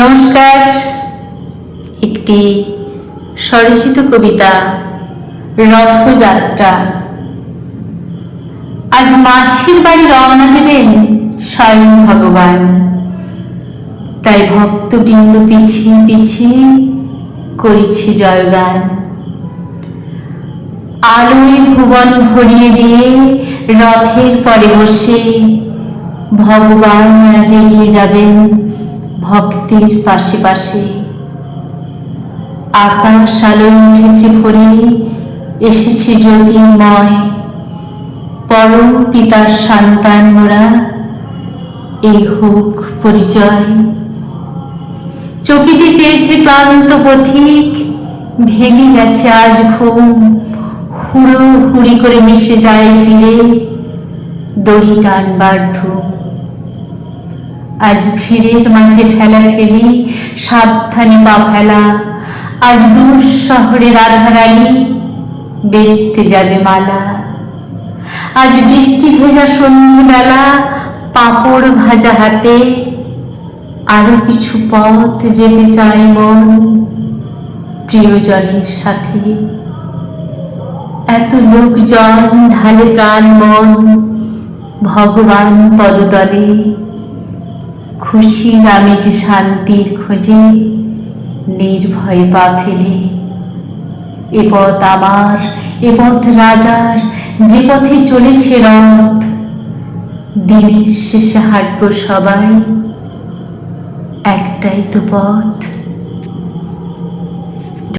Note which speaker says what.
Speaker 1: নমস্কার। একটি স্বরচিত কবিতা, রথযাত্রা। আজ মাসির বাড়ি রওনা দেবেন স্বয়ং ভগবান। তাই ভক্তবৃন্দ পিছিয়ে পিছিয়ে করেছে জয়গান। আলোয় ভুবন ভরিয়ে দিয়ে রথের পরে বসে ভগবান আজ এগিয়ে যাবেন। ভক্তের পাশে পাশে আকাশ আলোয় উঠেছে ভরে, এসেছে জ্যোতির্ময়। পরম পিতার সন্তান মোরা, এই হোক পরিচয়। চকিতে চেয়েছে ক্লান্ত পথিক, ভেঙে গেছে আজ ঘুম। হুড়ো হুড়ি করে মিশে যায় ফিরে দড়ি টানবার ধুম। আজ ভিড়ের মাঝে ঠেলা ঠেলি, সাবধানে পা ফেলা। আজ দূর শহরে রাধারানী, বেচতে যাবে মালা। আজ বৃষ্টি ভেজা সন্ধ্যেবেলা, পাঁপড় ভাজা হাতে, আরও কিছু পথ যেতে চায় মন প্রিয়জনের সাথে। এত লোকজন ঢালে প্রাণ মন ভগবান পদতলে। খুশির যে শান্তির খোঁজে, নির্ভয় পা ফেলে। এ পথ আমার, এ পথ রাজার, যে পথে চলেছে রথ। দিনের শেষে হাঁটব সবাই, একটাই তো পথ।